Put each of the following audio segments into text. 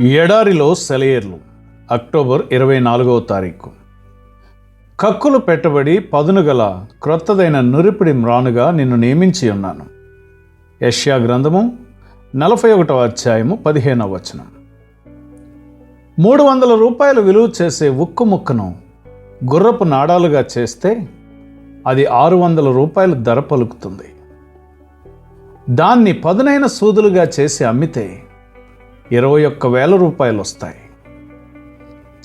ఎడారిలో సెలయేర్లు అక్టోబర్ ఇరవై నాలుగవ తారీఖు. కక్కులు పెట్టబడి పదును గల క్రొత్తదైన నురిపిడి మ్రానుగా నిన్ను నియమించి ఉన్నాను. యష్యా గ్రంథము నలభై ఒకటవ అధ్యాయము పదిహేనవ వచనం. మూడు వందల రూపాయలు విలువ చేసే ఉక్కు ముక్కను గుర్రపు నాడాలుగా చేస్తే అది ఆరు వందల రూపాయలు ధర పలుకుతుంది. దాన్ని పదునైన సూదులుగా చేసి అమ్మితే ఇరవై ఒక్క వేల రూపాయలు వస్తాయి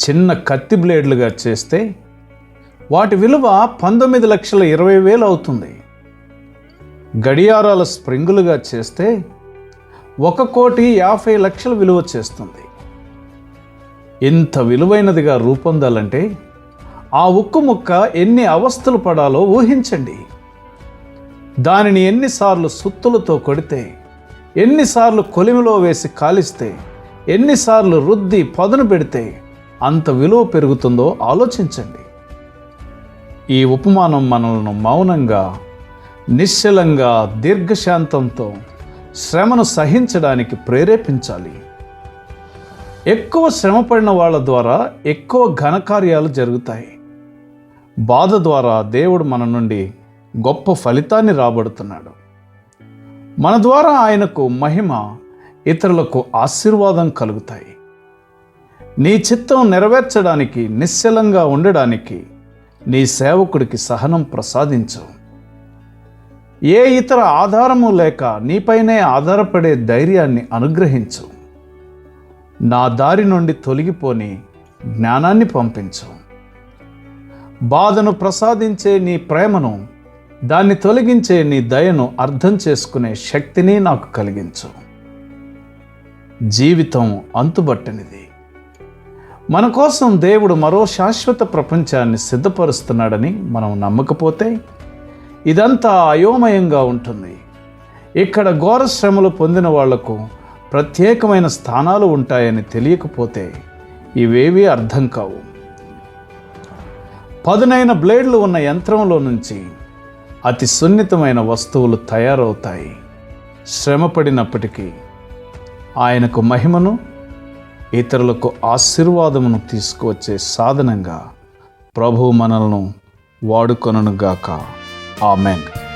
చిన్న కత్తి బ్లేడ్లుగా చేస్తే వాటి విలువ పంతొమ్మిది లక్షల ఇరవై వేలు అవుతుంది. గడియారాల స్ప్రింగులుగా చేస్తే ఒక కోటి యాభై లక్షల విలువ చేస్తుంది. ఇంత విలువైనదిగా రూపొందాలంటే ఆ ఉక్కు ముక్క ఎన్ని అవస్థలు పడాలో ఊహించండి. దానిని ఎన్నిసార్లు సుత్తులతో కొడితే ఎన్నిసార్లు కొలిమిలో వేసి కాలిస్తే ఎన్నిసార్లు రుద్ది పదును పెడితే అంత విలువ పెరుగుతుందో ఆలోచించండి. ఈ ఉపమానం మనల్ని మౌనంగా నిశ్చలంగా దీర్ఘశాంతంతో శ్రమను సహించడానికి ప్రేరేపించాలి. ఎక్కువ శ్రమపడిన వాళ్ళ ద్వారా ఎక్కువ ఘనకార్యాలు జరుగుతాయి. బాధ ద్వారా దేవుడు మన నుండి గొప్ప ఫలితాన్ని రాబడుతున్నాడు. మన ద్వారా ఆయనకు మహిమ ఇతరులకు ఆశీర్వాదం కలుగుతాయి. నీ చిత్తం నెరవేర్చడానికి నిశ్చలంగా ఉండడానికి నీ సేవకుడికి సహనం ప్రసాదించు. ఏ ఇతర ఆధారము లేక నీపైనే ఆధారపడే ధైర్యాన్ని అనుగ్రహించు. నా దారి నుండి తొలగిపోని జ్ఞానాన్ని పంపించు. బాధను ప్రసాదించే నీ ప్రేమను దాన్ని తొలగించే నీ దయను అర్థం చేసుకునే శక్తిని నాకు కలిగించు. జీవితం అంతుబట్టనిది. మన కోసం దేవుడు మరో శాశ్వత ప్రపంచాన్ని సిద్ధపరుస్తున్నాడని మనం నమ్మకపోతే ఇదంతా అయోమయంగా ఉంటుంది. ఇక్కడ ఘోర శ్రమలు పొందిన వాళ్ళకు ప్రత్యేకమైన స్థానాలు ఉంటాయని తెలియకపోతే ఇవేవీ అర్థం కావు. పదునైన బ్లేడ్లు ఉన్న యంత్రంలో నుంచి అతి సున్నితమైన వస్తువులు తయారవుతాయి. శ్రమపడినప్పటికీ ఆయనకు మహిమను ఇతరులకు ఆశీర్వాదమును తీసుకువచ్చే సాధనంగా ప్రభు మనలను వాడుకొననుగాక. ఆమెన్.